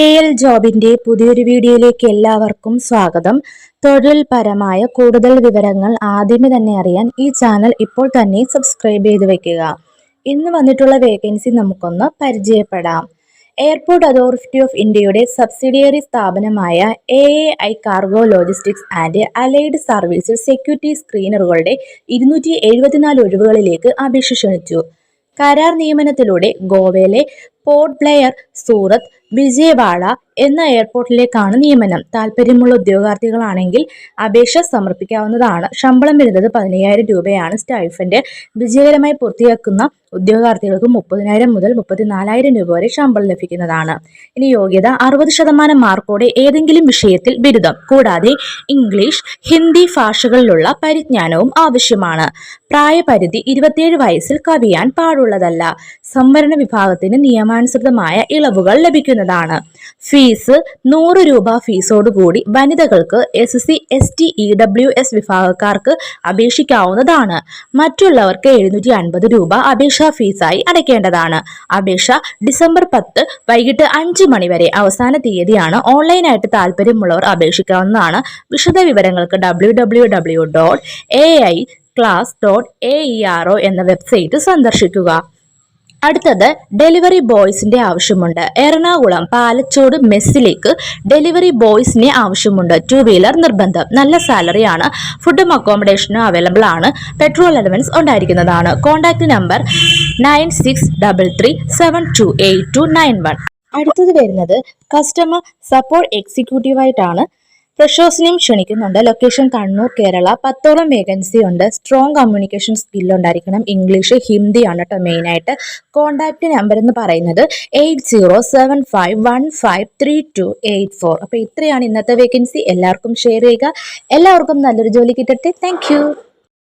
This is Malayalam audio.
കെ എൽ ജോബിന്റെ പുതിയൊരു വീഡിയോയിലേക്ക് എല്ലാവർക്കും സ്വാഗതം. തൊഴിൽപരമായ കൂടുതൽ വിവരങ്ങൾ ആദ്യമേ തന്നെ അറിയാൻ ഈ ചാനൽ ഇപ്പോൾ തന്നെ സബ്സ്ക്രൈബ് ചെയ്ത് വെക്കുക. ഇന്ന് വന്നിട്ടുള്ള വേക്കൻസി നമുക്കൊന്ന് പരിചയപ്പെടാം. എയർപോർട്ട് അതോറിറ്റി ഓഫ് ഇന്ത്യയുടെ സബ്സിഡിയറി സ്ഥാപനമായ A A I cargo logistics and allied സർവീസിൽ സെക്യൂരിറ്റി സ്ക്രീനറുകളുടെ ഇരുന്നൂറ്റി എഴുപത്തിനാല് ഒഴിവുകളിലേക്ക് അപേക്ഷ ക്ഷണിച്ചു. കരാർ നിയമനത്തിലൂടെ ഗോവയിലെ പോർട്ട് ബ്ലെയർ സൂറത്ത് വിജയവാഡ എന്ന എയർപോർട്ടിലേക്കാണ് നിയമനം. താല്പര്യമുള്ള ഉദ്യോഗാർത്ഥികളാണെങ്കിൽ അപേക്ഷ സമർപ്പിക്കാവുന്നതാണ്. ശമ്പളം വരുന്നത് പതിനയ്യായിരം രൂപയാണ്. സ്റ്റൈഫന്റെ വിജയകരമായി പൂർത്തിയാക്കുന്ന ഉദ്യോഗാർത്ഥികൾക്ക് മുപ്പതിനായിരം മുതൽ മുപ്പത്തിനാലായിരം രൂപ വരെ ശമ്പളം ലഭിക്കുന്നതാണ്. ഇനി യോഗ്യത അറുപത് ശതമാനം മാർക്കോടെ ഏതെങ്കിലും വിഷയത്തിൽ ബിരുദം. കൂടാതെ ഇംഗ്ലീഷ് ഹിന്ദി ഭാഷകളിലുള്ള പരിജ്ഞാനവും ആവശ്യമാണ്. പ്രായപരിധി ഇരുപത്തിയേഴ് വയസ്സിൽ കവിയാൻ പാടുള്ളതല്ല. സംവരണ വിഭാഗത്തിന് നിയമാനുസൃതമായ ഇളവുകൾ ലഭിക്കുന്നതാണ്. ഫീസ് നൂറ് രൂപ ഫീസോടുകൂടി വനിതകൾക്ക് S C S T E W S വിഭാഗക്കാർക്ക് അപേക്ഷിക്കാവുന്നതാണ്. മറ്റുള്ളവർക്ക് എഴുന്നൂറ്റി അൻപത് രൂപ അപേക്ഷാ ഫീസായി അടയ്ക്കേണ്ടതാണ്. അപേക്ഷ ഡിസംബർ പത്ത് വൈകിട്ട് അഞ്ച് മണി വരെ അവസാന തീയതിയാണ് ഓൺലൈനായിട്ട് താല്പര്യമുള്ളവർ അപേക്ഷിക്കാവുന്നതാണ്. വിശദ വിവരങ്ങൾക്ക് W W W dot A I class dot A E R O എന്ന വെബ്സൈറ്റ് സന്ദർശിക്കുക. അടുത്തത് ഡെലിവറി ബോയ്സിന്റെ ആവശ്യമുണ്ട്. എറണാകുളം പാലച്ചോട് മെസ്സിലേക്ക് ഡെലിവറി ബോയ്സിനെ ആവശ്യമുണ്ട്. ടു വീലർ നിർബന്ധം. നല്ല സാലറിയാണ് ഫുഡും അക്കോമഡേഷനും അവൈലബിൾ ആണ്. പെട്രോൾ അലവൻസ് ഉണ്ടായിരിക്കുന്നതാണ്. Contact number nine six double three seven two eight two nine one അടുത്തത് വരുന്നത് കസ്റ്റമർ സപ്പോർട്ട് എക്സിക്യൂട്ടീവായിട്ടാണ് ഫ്രഷേഴ്സിനെയും ക്ഷണിക്കുന്നുണ്ട്. ലൊക്കേഷൻ കണ്ണൂർ കേരള. പത്തോളം വേക്കൻസി ഉണ്ട്. സ്ട്രോങ് കമ്മ്യൂണിക്കേഷൻ സ്കിൽ ഉണ്ടായിരിക്കണം. ഇംഗ്ലീഷ് ഹിന്ദിയാണ് കേട്ടോ മെയിനായിട്ട് കോൺടാക്റ്റ് നമ്പർ എന്ന് പറയുന്നത് eight zero seven five one five three two eight four അപ്പോൾ ഇത്രയാണ് ഇന്നത്തെ വേക്കൻസി എല്ലാവർക്കും ഷെയർ ചെയ്യുക. എല്ലാവർക്കും നല്ലൊരു ജോലി കിട്ടട്ടെ. താങ്ക്